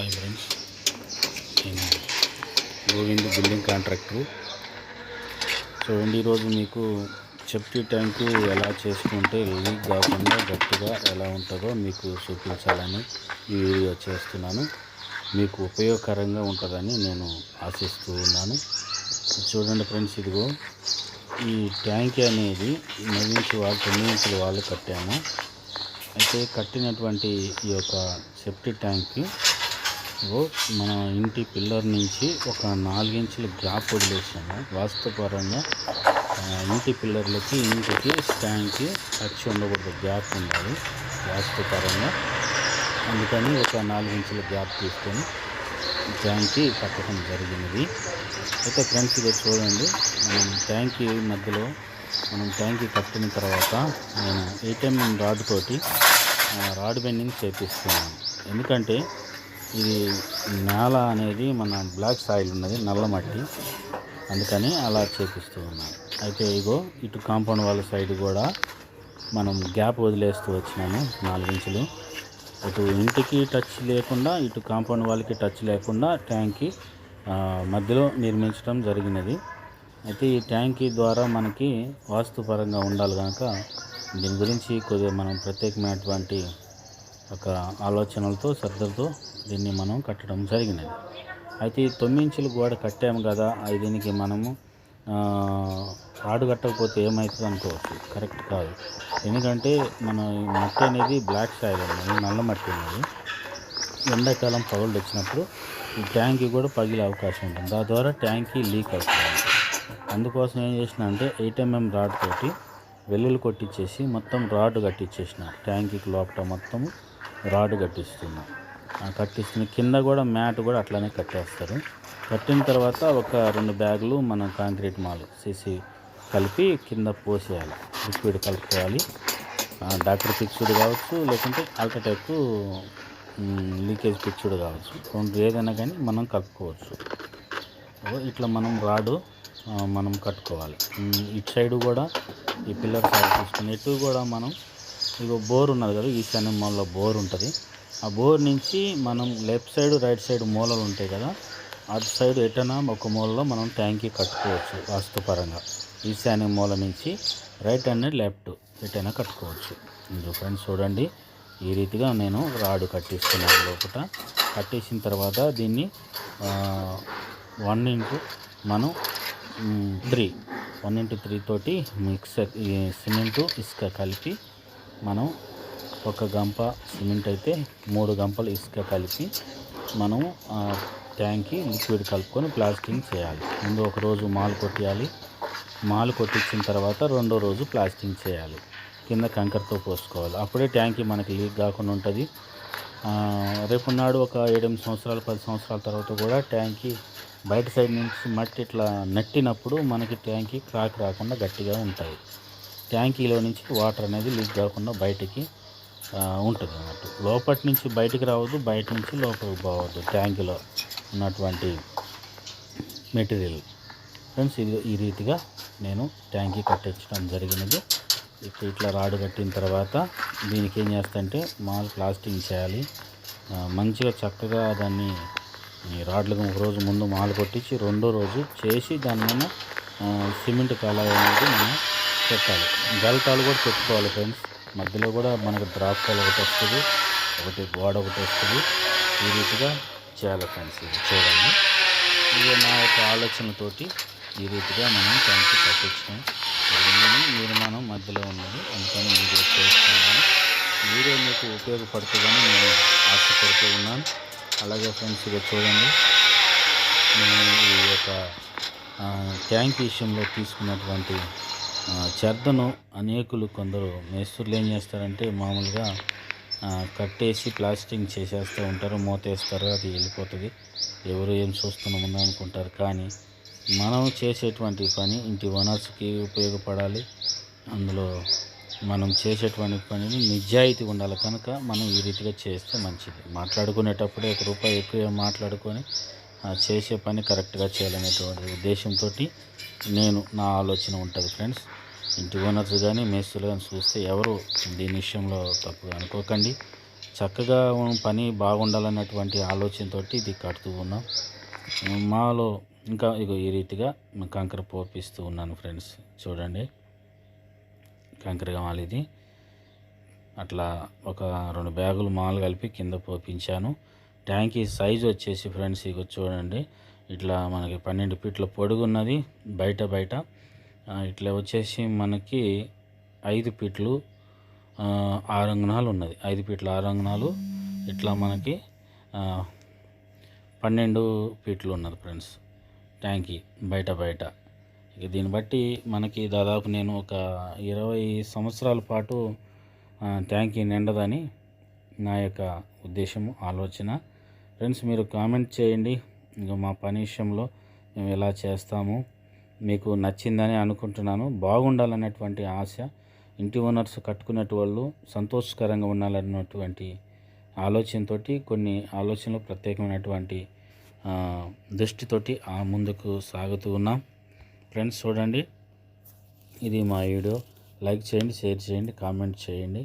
Hi friends నేను Govind building contractor చూడండి ఈరోజు మీకు సెప్టీ ట్యాంకు ఎలా చేసుకుంటే లీక్ కాకుండా గట్టిగా ఎలా ఉంటుందో మీకు చూపించాలని ఈ వీడియో చేస్తున్నాను. మీకు ఉపయోగకరంగా ఉంటుందని నేను ఆశిస్తూ ఉన్నాను. చూడండి ఫ్రెండ్స్ ఇదిగో ఈ ట్యాంక్ అనేది నవ్వించి వాళ్ళు తొమ్మిది వాళ్ళు కట్టాము. అయితే కట్టినటువంటి ఈ యొక్క సెప్టీ ట్యాంక్కి మన ఇంటి పిల్లర్ నుంచి ఒక నాలుగించుల గ్యాప్ వదిలేసాము. వాస్తుపరంగా ఇంటి పిల్లర్లకి ఇంటికి స్టాండ్కి టచ్ ఉండకూడదు. గ్యాప్ ఉండాలి వాస్తుపరంగా. అందుకని ఒక నాలుగించుల గ్యాప్ తీసుకొని ట్యాంక్కి కట్టడం జరిగినది. అయితే ఫ్రెండ్స్ ఇది చూడండి. మనం ట్యాంక్ మధ్యలో మనం ట్యాంక్ కట్టిన తర్వాత నేను ఏటీఎం రాడ్ తోటి రాడ్ బెండింగ్ చేపిస్తున్నాను. ఎందుకంటే ఇది నేల అనేది మన బ్లాక్ సాయిల్ ఉన్నది నల్ల మట్టి. అందుకని అలా చేపిస్తూ ఉన్నాను అయితే ఇగో ఇటు కాంపౌండ్ వాళ్ళ సైడ్ కూడా మనం గ్యాప్ వదిలేస్తూ వచ్చినాము నాలుగించులు ఇటు ఇంటికి టచ్ లేకుండా ఇటు కాంపౌండ్ వాళ్ళకి టచ్ లేకుండా ట్యాంక్కి మధ్యలో నిర్మించడం జరిగినది. అయితే ఈ ట్యాంకీ ద్వారా మనకి వాస్తుపరంగా ఉండాలి కనుక దీని గురించి కొద్దిగా మనం ప్రత్యేకమైనటువంటి ఒక ఆలోచనలతో శ్రద్ధలతో దీన్ని మనం కట్టడం జరిగినది. అయితే ఈ తొమ్మిది గోడ కట్టాము కదా అది దీనికి మనము ఆ, రాడు కట్టకపోతే ఏమవుతుంది అనుకోవచ్చు? కరెక్ట్ కాదు. ఎందుకంటే మన మట్టి అనేది బ్లాక్ సాయిల్ అనేది నల్ల మట్టి అనేది. ఎండాకాలం పగళ్ళు వచ్చినప్పుడు ఈ ట్యాంక్ కూడా పగిలే అవకాశం ఉంటుంది. దాని ద్వారా ట్యాంకీ లీక్ అవుతుంది. అందుకోసం ఏం చేసిన అంటే ఎయిట్ ఎంఎం రాడ్ తోటి వెల్లుల్లి కొట్టించేసి మొత్తం రాడ్ కట్టించేసిన ట్యాంకీకి లోపల మొత్తం రాడ్ కట్టిస్తున్నాం. ఆ కట్టిస్తున్న కింద కూడా మ్యాట్ కూడా అట్లానే కట్టేస్తారు. కట్టిన తర్వాత ఒక రెండు బ్యాగులు మనం కాంక్రీట్ మాల్ సీసీ కలిపి కింద పోసేయాలి. లిక్విడ్ కలుపుకోవాలి. డాక్టర్ ఫిక్స్డ్ కావచ్చు లేకుంటే అల్ట్రాటెక్ లీకేజ్ ఫిక్స్డ్ కావచ్చు. రెండు ఏదైనా కానీ మనం కలుపుకోవచ్చు. ఇట్లా మనం రాడు మనం కట్టుకోవాలి. ఇటు సైడు కూడా ఈ పిల్లర్ సైడ్ తీసుకుని ఎటు కూడా మనం ఇగో బోర్ ఉన్నది కదా ఈశాన్య మూలలో బోర్ ఉంటుంది. ఆ బోర్ నుంచి మనం లెఫ్ట్ సైడ్ రైట్ సైడ్ మూలలు ఉంటాయి కదా అటు సైడ్ ఎటైనా ఒక మూలలో మనం ట్యాంకీ కట్టుకోవచ్చు వాస్తుపరంగా. ఈశాన్య మూల నుంచి రైట్ అండ్ లెఫ్ట్ ఎటైనా కట్టుకోవచ్చు. మీరు ఫ్రెండ్స్ చూడండి ఈ రీతిగా నేను రాడు కట్టిస్తున్నాను లోపల కట్టేసిన తర్వాత దీన్ని వన్ ఇంటూ మనం త్రీ వన్ ఇంటూ త్రీ తోటి మిక్సర్ ఈ సిమెంటు ఇసుక కలిపి మనం ఒక గంప సిమెంట్ అయితే మూడు గంపలు ఇసుక కలిపి మనం ట్యాంక్కి లిక్విడ్ కలుపుకొని ప్లాస్టింగ్ చేయాలి. ముందు ఒక రోజు మాలు కొట్టియాలి. మాలు కొట్టించిన తర్వాత రెండో రోజు ప్లాస్టింగ్ చేయాలి. కింద కంకరతో పోసుకోవాలి. అప్పుడే ట్యాంక్కి మనకి లీక్ కాకుండా ఉంటుంది. రేపున్నాడు రేపు నాడు ఒక ఏడెనిమిది సంవత్సరాలు పది సంవత్సరాల తర్వాత కూడా ట్యాంక్కి బయట సైడ్ నుంచి మట్టి ఇట్లా నట్టినప్పుడు మనకి ట్యాంక్కి క్రాక్ రాకుండా గట్టిగా ఉంటాయి. ట్యాంకీలో నుంచి వాటర్ అనేది లీక్ కాకుండా బయటికి ఉంటుంది అన్నట్టు. లోపటి నుంచి బయటికి రావద్దు బయట నుంచి లోపలికి పోవద్దు ట్యాంకీలో ఉన్నటువంటి మెటీరియల్. ఫ్రెండ్స్ ఇది ఈ రీతిగా నేను ట్యాంకీ కట్టించడం జరిగినది. ఇప్పుడు ఇట్లా రాడు కట్టిన తర్వాత దీనికి ఏం చేస్తంటే మాల్ ప్లాస్టింగ్ చేయాలి. మంచిగా చక్కగా దాన్ని రాడ్లకు ఒక రోజు ముందు మాలు కొట్టించి రెండో రోజు చేసి దాని మీద సిమెంట్ కళ అనేది మనం పెట్టాలి. గల్తాలు కూడా పెట్టుకోవాలి ఫ్రెండ్స్. మధ్యలో కూడా మనకు డ్రాప్ కాల్ ఒకటి వస్తుంది. ఒకటి గోడ ఒకటి వస్తుంది. ఈ రీతిగా చేయాలి ఫ్రెండ్స్ ఇది చూడండి. ఇది నా యొక్క ఆలోచనతోటి ఈ రీతిగా మనం ఫ్యాన్స్ కట్టించడం నిర్మాణం మధ్యలో ఉన్నది. అందుకని వీడియో చేస్తున్నాను. వీడియో మీకు ఉపయోగపడుతుందని నేను ఆశపడుతూ ఉన్నాను. అలాగే ఫ్రెండ్స్ ఇక చూడండి. నేను ఈ యొక్క ట్యాంక్ విషయంలో తీసుకున్నటువంటి చెద్దను అనేకులు కొందరు మేస్త్రులు ఏం చేస్తారంటే మామూలుగా కట్టేసి ప్లాస్టింగ్ చేసేస్తూ ఉంటారు మూతేస్తారు అది వెళ్ళిపోతుంది. ఎవరు ఏం చూస్తున్నామని అనుకుంటారు. కానీ మనం చేసేటువంటి పని ఇంటి ఓనర్స్కి ఉపయోగపడాలి. అందులో మనం చేసేటువంటి పనిని నిజాయితీ ఉండాలి. కనుక మనం ఈ రీతిగా చేస్తే మంచిది. మాట్లాడుకునేటప్పుడే ఒక రూపాయి ఎక్కువ మాట్లాడుకొని చేసే పని కరెక్ట్గా చేయాలనేటువంటి ఉద్దేశంతో నేను నా ఆలోచన ఉంటుంది ఫ్రెండ్స్. ఇంటి ఓనర్స్ కానీ మేస్తులు కానీ చూస్తే ఎవరు దీని విషయంలో తప్పుగా అనుకోకండి. చక్కగా పని బాగుండాలన్నటువంటి ఆలోచనతో ఇది కడుతూ ఉన్నాం. మాలో ఇంకా ఇక ఈ రీతిగా కంకర పోపిస్తూ ఉన్నాను ఫ్రెండ్స్. చూడండి. కంకర కావాలి ఇది. అట్లా ఒక రెండు బ్యాగులు మాలు కలిపి కింద పోపించాను. ట్యాంకీ సైజ్ వచ్చేసి ఫ్రెండ్స్ ఇక చూడండి. ఇట్లా మనకి పన్నెండు ఫీట్ల పొడుగున్నది బయట బయట. ఇట్లా వచ్చేసి మనకి ఐదు ఫీట్లు ఆరంగణాలు ఆరు ఉన్నది. ఐదు ఫీట్ల ఆరు ఇట్లా మనకి పన్నెండు ఫీట్లు ఉన్నది ఫ్రెండ్స్. ట్యాంకీ బయట బయట. ఇక దీన్ని బట్టి మనకి దాదాపు నేను ఒక ఇరవై సంవత్సరాల పాటు ట్యాంకీ నిండదని నా యొక్క ఉద్దేశము ఆలోచన. ఫ్రెండ్స్ మీరు కామెంట్ చేయండి. ఇంకా మా పని విషయంలో మేము ఎలా చేస్తాము. మీకు నచ్చిందని అనుకుంటున్నాను. బాగుండాలన్నటువంటి ఆశ ఇంటి ఓనర్స్ కట్టుకునేటి వాళ్ళు సంతోషకరంగా ఉండాలన్నటువంటి ఆలోచనతోటి కొన్ని ఆలోచనలు ప్రత్యేకమైనటువంటి దృష్టితోటి ఆ ముందుకు సాగుతూ ఉన్నాం. ఫ్రెండ్స్ చూడండి. ఇది మా వీడియో. లైక్ చేయండి షేర్ చేయండి కామెంట్ చేయండి.